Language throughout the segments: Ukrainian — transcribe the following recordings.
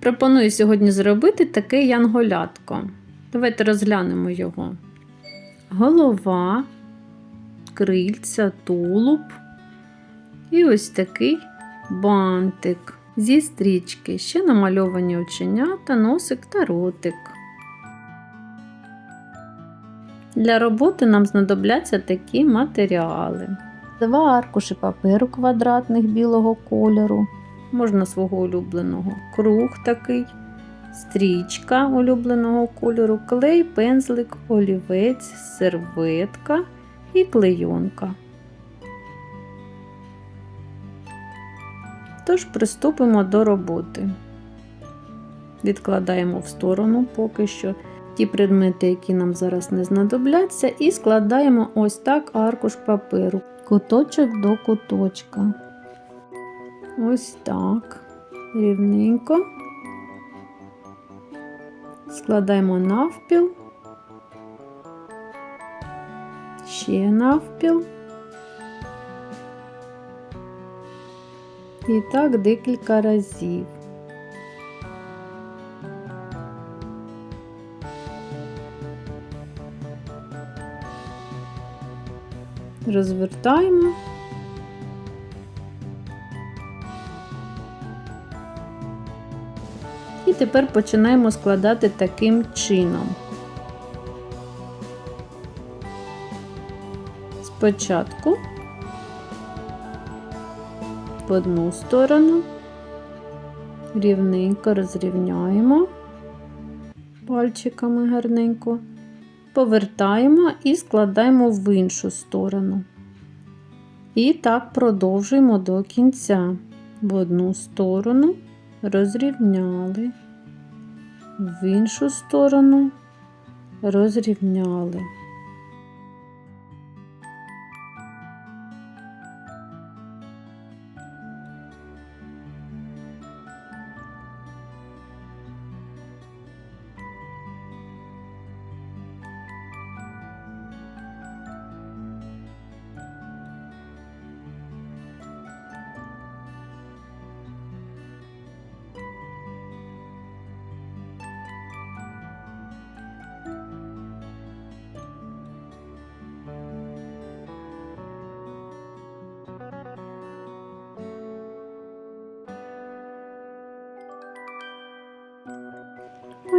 Пропоную сьогодні зробити таке янголятко. Давайте розглянемо його. Голова, крильця, тулуб і ось такий бантик зі стрічки. Ще намальовані оченята, носик та ротик. Для роботи нам знадобляться такі матеріали. Два аркуші паперу квадратних білого кольору, можна свого улюбленого, круг такий, стрічка улюбленого кольору, клей, пензлик, олівець, серветка і клейонка. Тож приступимо до роботи. Відкладаємо в сторону поки що ті предмети, які нам зараз не знадобляться, і складаємо ось так аркуш паперу, куточок до куточка. Ось так. Рівненько. Складаємо навпіл, ще навпіл. І так декілька разів. Розвертаємо. І тепер починаємо складати таким чином. Спочатку в одну сторону, рівненько розрівняємо пальчиками гарненько, повертаємо і складаємо в іншу сторону. І так продовжуємо до кінця. В одну сторону розрівняли, в іншу сторону розрівняли.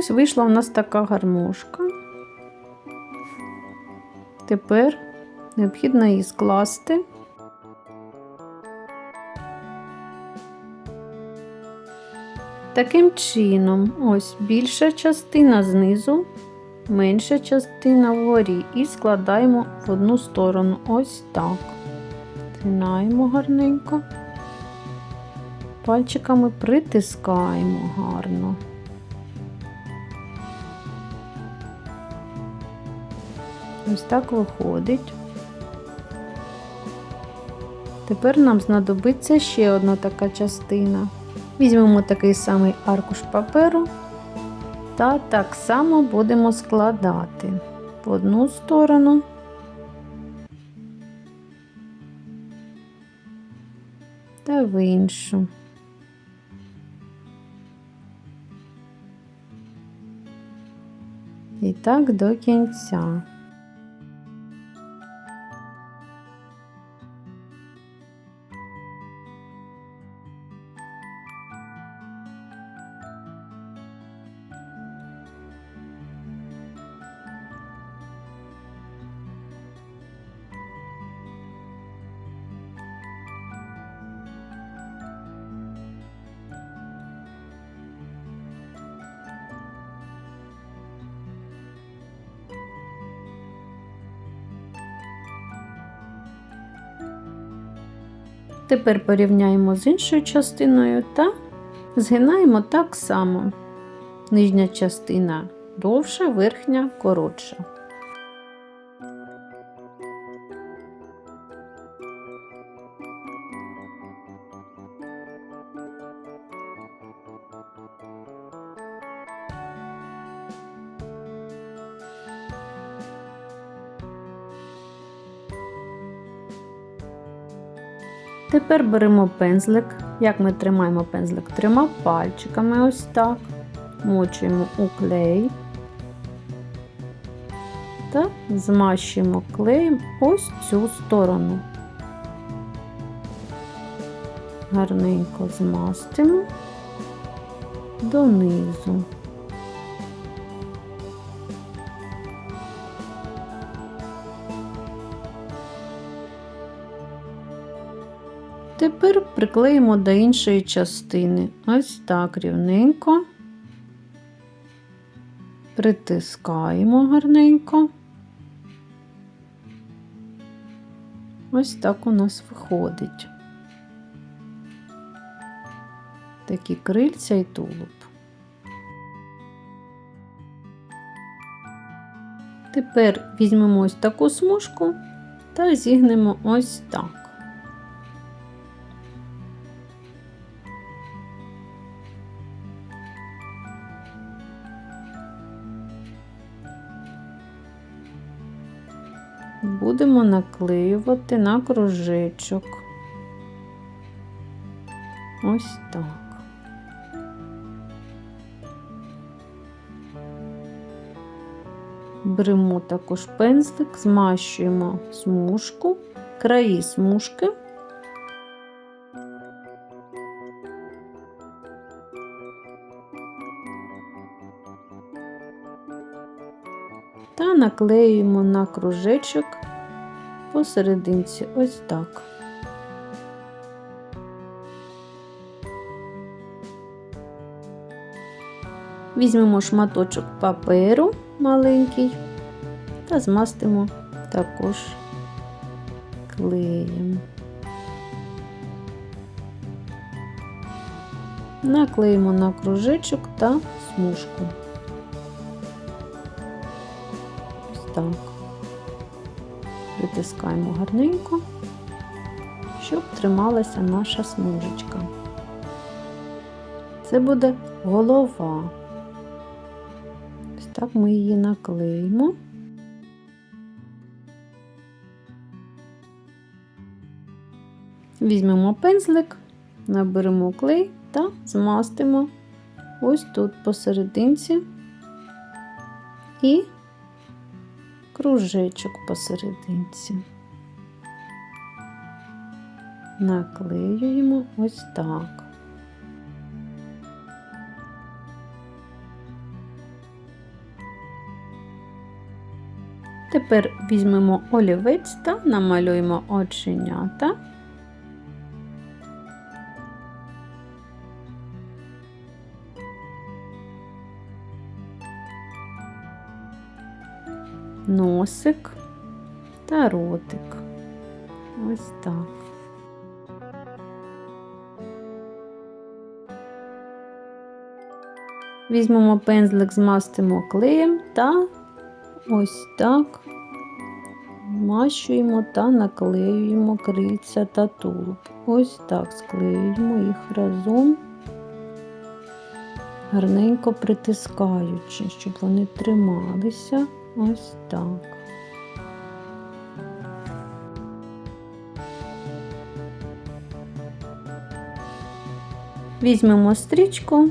Ось вийшла у нас така гармошка. Тепер необхідно її скласти. Таким чином, ось більша частина знизу, менша частина вгорі і складаємо в одну сторону. Ось так. Тинаємо гарненько. Пальчиками притискаємо гарно. Ось так виходить. Тепер нам знадобиться ще одна така частина. Візьмемо такий самий аркуш паперу та так само будемо складати в одну сторону. Та в іншу. І так до кінця. Тепер порівняємо з іншою частиною та згинаємо так само. Нижня частина довша, верхня коротша. Тепер беремо пензлик Як ми тримаємо пензлик? Трьома пальчиками ось так. Мочуємо у клей та змащуємо клеєм ось цю сторону. Гарненько змастимо донизу. Тепер приклеїмо до іншої частини. Ось так рівненько. Притискаємо гарненько. Ось так у нас виходить. Такі крильця і тулуб. Тепер візьмемо ось таку смужку та зігнемо ось так. Будемо наклеювати на кружечок. Ось так. Беремо також пензлик, змащуємо смужку, краї смужки. Наклеюємо на кружечок посерединці, ось так. Візьмемо шматочок паперу маленький та змастимо також клеєм. Наклеїмо на кружечок та смужку. Так. Притискаємо гарненько, щоб трималася наша смужечка. Це буде голова. Ось так ми її наклеїмо. Візьмемо пензлик, наберемо клей та змастимо ось тут посерединці і кружечок посерединці. Наклеюємо ось так. Тепер візьмемо олівець та намалюємо оченята. Носик та ротик. Ось так. Візьмемо пензлик, змастимо клеєм та ось так змащуємо та наклеюємо крильця та тулуб. Ось так склеюємо їх разом, гарненько притискаючи, щоб вони трималися ось так. Візьмемо стрічку.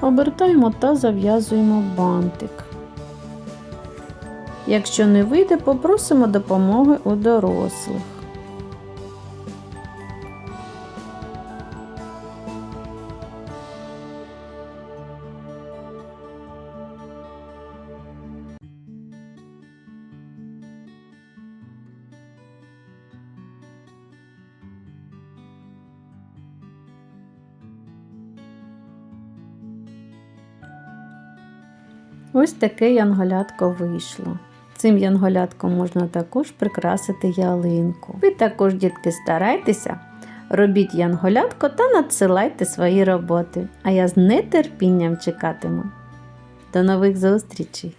Обертаємо та зав'язуємо бантик. Якщо не вийде, попросимо допомоги у дорослих. Ось таке янголятко вийшло. Цим янголятком можна також прикрасити ялинку. Ви також, дітки, старайтеся, робіть янголятко та надсилайте свої роботи. А я з нетерпінням чекатиму. До нових зустрічей!